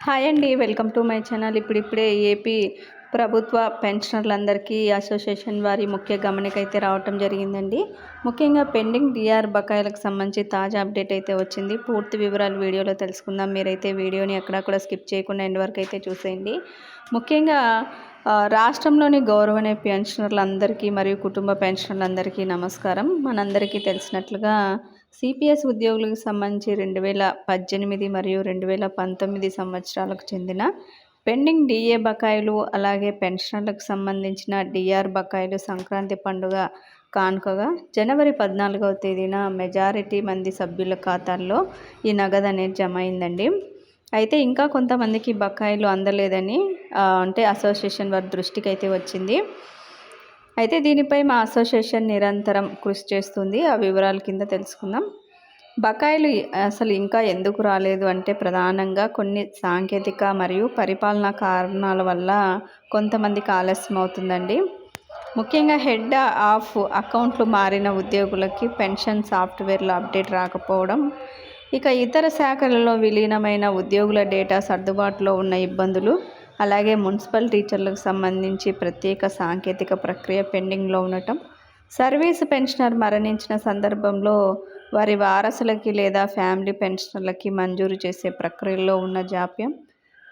Hi అండి welcome to my channel. ఇప్పుడిప్పుడే AP ప్రభుత్వ పెన్షనర్లందరికీ అసోసియేషన్ వారి ముఖ్య గమనిక అయితే రావటం జరిగిందండి. ముఖ్యంగా పెండింగ్ డిఆర్ బకాయిలకు సంబంధించి తాజా అప్డేట్ అయితే వచ్చింది. పూర్తి వివరాలు వీడియోలో తెలుసుకుందాం. మీరైతే వీడియోని ఎక్కడా కూడా స్కిప్ చేయకుండా ఎండ్ వరకు అయితే చూసేయండి. ముఖ్యంగా రాష్ట్రంలోని గౌరవనీయ పెన్షనర్లందరికీ మరియు కుటుంబ పెన్షనర్లందరికీ నమస్కారం. మనందరికీ తెలిసినట్లుగా సిపిఎస్ ఉద్యోగులకు సంబంధించి రెండు వేల పద్దెనిమిది మరియు రెండు వేల పంతొమ్మిది సంవత్సరాలకు చెందిన పెండింగ్ డిఏ బకాయిలు అలాగే పెన్షన్లకు సంబంధించిన డిఆర్ బకాయిలు సంక్రాంతి పండుగ కానుకగా జనవరి పద్నాలుగవ తేదీన మెజారిటీ మంది సభ్యుల ఖాతాల్లో ఈ నగదు అనేది జమ అయిందండి. అయితే ఇంకా కొంతమందికి బకాయిలు అందలేదని అంటే అసోసియేషన్ వారి దృష్టికి అయితే వచ్చింది. అయితే దీనిపై మా అసోసియేషన్ నిరంతరం కృషి చేస్తుంది. ఆ వివరాల కింద తెలుసుకుందాం. బకాయిలు అసలు ఇంకా ఎందుకు రాలేదు అంటే ప్రధానంగా కొన్ని సాంకేతిక మరియు పరిపాలనా కారణాల వల్ల కొంతమందికి ఆలస్యం అవుతుందండి. ముఖ్యంగా హెడ్ ఆఫ్ అకౌంట్లు మారిన ఉద్యోగులకి పెన్షన్ సాఫ్ట్వేర్లో అప్డేట్ రాకపోవడం ఇక ఇతర శాఖలలో విలీనమైన ఉద్యోగుల డేటా సర్దుబాటులో ఉన్న ఇబ్బందులు అలాగే మున్సిపల్ టీచర్లకు సంబంధించి ప్రత్యేక సాంకేతిక ప్రక్రియ పెండింగ్లో ఉండటం సర్వీస్ పెన్షనర్ మరణించిన సందర్భంలో వారి వారసులకి లేదా ఫ్యామిలీ పెన్షనర్లకి మంజూరు చేసే ప్రక్రియలో ఉన్న జాప్యం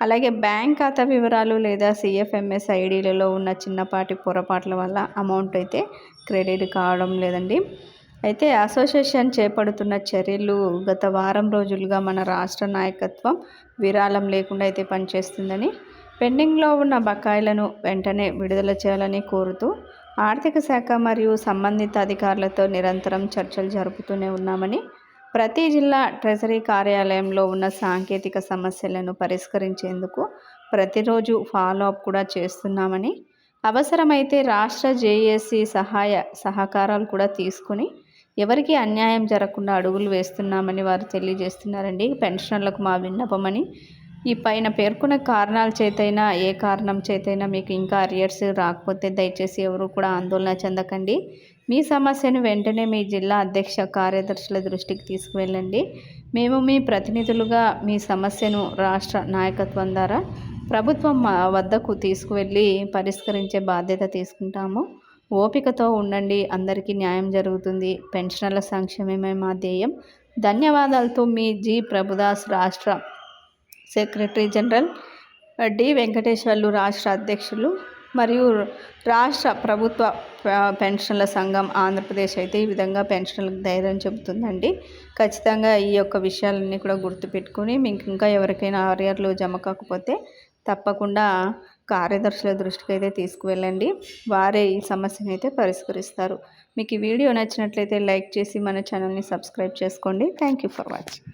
అలాగే బ్యాంక్ ఖాతా వివరాలు లేదా సిఎఫ్ఎంఎస్ ఐడీలలో ఉన్న చిన్నపాటి పొరపాట్ల వల్ల అమౌంట్ అయితే క్రెడిట్ కావడం లేదండి. అయితే అసోసియేషన్ చేపడుతున్న చర్యలు గత వారం రోజులుగా మన రాష్ట్ర నాయకత్వం విరాళం లేకుండా అయితే పనిచేస్తుందని పెండింగ్లో ఉన్న బకాయిలను వెంటనే విడుదల చేయాలని కోరుతూ ఆర్థిక శాఖ మరియు సంబంధిత అధికారులతో నిరంతరం చర్చలు జరుపుతూనే ఉన్నామని ప్రతి జిల్లా ట్రెజరీ కార్యాలయంలో ఉన్న సాంకేతిక సమస్యలను పరిష్కరించేందుకు ప్రతిరోజు ఫాలో అప్ కూడా చేస్తున్నామని అవసరమైతే రాష్ట్ర జేఏసీ సహాయ సహకారాలు కూడా తీసుకుని ఎవరికి అన్యాయం జరగకుండా అడుగులు వేస్తున్నామని వారు తెలియజేస్తున్నారండి. పెన్షనర్లకు మా విన్నపమని ఈ పైన పేర్కొన్న కారణాల చేతైనా ఏ కారణం చేతైనా మీకు ఇంకా అరియర్స్ రాకపోతే దయచేసి ఎవరు కూడా ఆందోళన చెందకండి. మీ సమస్యను వెంటనే మీ జిల్లా అధ్యక్ష కార్యదర్శుల దృష్టికి తీసుకువెళ్ళండి. మేము మీ ప్రతినిధులుగా మీ సమస్యను రాష్ట్ర నాయకత్వం ద్వారా ప్రభుత్వం వద్దకు తీసుకువెళ్ళి పరిష్కరించే బాధ్యత తీసుకుంటాము. ఓపికతో ఉండండి అందరికీ న్యాయం జరుగుతుంది. పెన్షనర్ల సంక్షేమమే మా ధ్యేయం. ధన్యవాదాలతో మీ జి. ప్రభుదాస్ రాష్ట్ర సెక్రటరీ జనరల్ డి. వెంకటేశ్వర్లు రాష్ట్ర అధ్యక్షులు మరియు రాష్ట్ర ప్రభుత్వ పెన్షన్ల సంఘం ఆంధ్రప్రదేశ్ అయితే ఈ విధంగా పెన్షన్లకు ధైర్యం చెబుతుందండి. ఖచ్చితంగా ఈ యొక్క విషయాలన్నీ కూడా గుర్తుపెట్టుకుని మీకు ఇంకా ఎవరికైనా ఆర్యర్లు జమ కాకపోతే తప్పకుండా కార్యదర్శుల దృష్టికి అయితే తీసుకువెళ్ళండి. వారే ఈ సమస్యను అయితే పరిష్కరిస్తారు. మీకు ఈ వీడియో నచ్చినట్లయితే లైక్ చేసి మన ఛానల్ని సబ్స్క్రైబ్ చేసుకోండి. Thank you for watching.